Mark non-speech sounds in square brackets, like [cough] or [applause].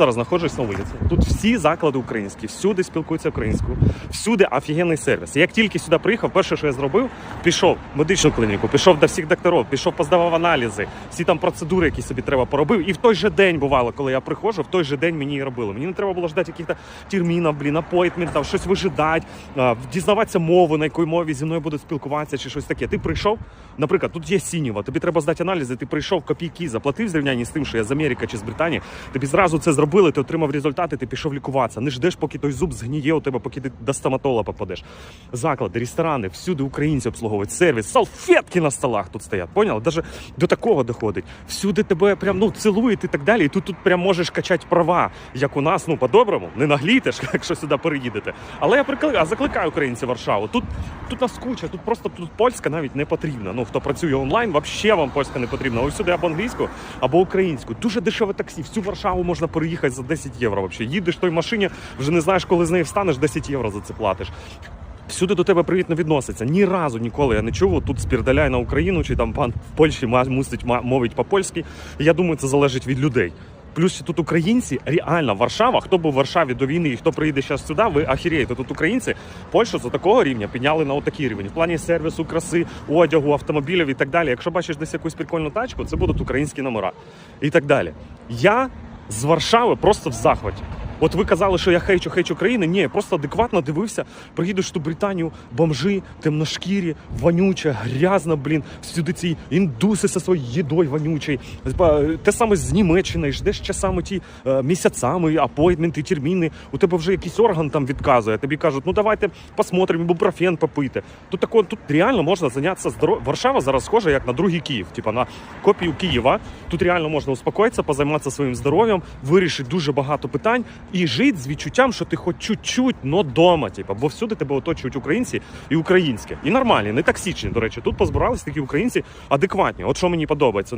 зараз знаходжусь на вулиці. Тут всі заклади українські, всюди спілкуються українською, всюди офігенний сервіс. Як тільки сюди приїхав, перше, що я зробив, пішов в медичну клініку, пішов до всіх докторів, пішов, поздавав аналізи, всі там процедури, які собі треба поробив. І в той же день бувало, коли я приходжу, в той же день мені і робили. Мені не треба було ждати якихось термінів, блін, апойтментів, щось вижидати, дізнаватися мову, на якій мові зі мною будуть спілкуватися, чи щось таке. Ти прийшов, наприклад, тут є сінєва, тобі треба здати аналізи, ти прийшов копійки, заплатив в зрівнянні з тим, що я з Америки чи з Британії. Тобі зразу це зробили, ти отримав результати, ти пішов лікуватися. Не ждеш, поки той зуб згніє у тебе, поки ти до стоматолога попадеш. Заклади, ресторани, всюди українці обслуговують сервіс, салфетки на столах тут стоять. Поняла? Даже до такого доходить. Всюди тебе прям ну цілують і так далі. І тут тут прям можеш качати права, як у нас, ну по-доброму, не наглійте ж, [laughs] якщо сюди переїдете. Але я прикликаю, закликаю українців Варшаву. Тут тут нас куча, тут просто тут польська навіть не потрібна. Ну хто працює онлайн, взагалі вам польська не потрібна. Ось сюди або англійську, або українську. Дуже дешеве таксі. Всю Варшаву можна переїхати за 10 євро. Вообще їдеш той машині, вже не знаєш, коли з неї встанеш, 10 євро за це платиш. Всюди до тебе привітно відноситься. Ні разу ніколи я не чув. Тут спірдаляй на Україну, чи там пан в Польщі мусить мовить по-польськи. Я думаю, це залежить від людей. Плюс тут українці, реально Варшава. Хто був в Варшаві до війни і хто приїде зараз сюди, ви ахірієте. Тут українці Польщу за такого рівня підняли на отакий рівень. В плані сервісу, краси, одягу, автомобілів і так далі. Якщо бачиш десь якусь прикольну тачку, це будуть українські номера і так далі. Я з Варшави просто в захваті. От ви казали, що я хейчу, хейчу країни. Ні, просто адекватно дивився. Приїдеш ту Британію, бомжи, темношкірі, вонюче, грязно, блін. Всюди ці індуси зі своєю їдою вонючою. Те саме з Німеччини, ждеш часами ті е, місяцями, апойтменти, терміни. У тебе вже якийсь орган там відказує. Тобі кажуть, ну давайте посмотримо, ібупрофен попити. Тут тако, тут реально можна зайнятися здоров'ям. Варшава зараз схожа як на другий Київ, типа на копію Києва. Тут реально можна успокоїтися, позайматися своїм здоров'ям, вирішити дуже багато питань і жити з відчуттям, що ти хоч чуть-чуть, но дома. типу, бо всюди тебе оточують українці і українське. І нормальні, не токсичні. До речі, тут позбирались такі українці адекватні. От що мені подобається.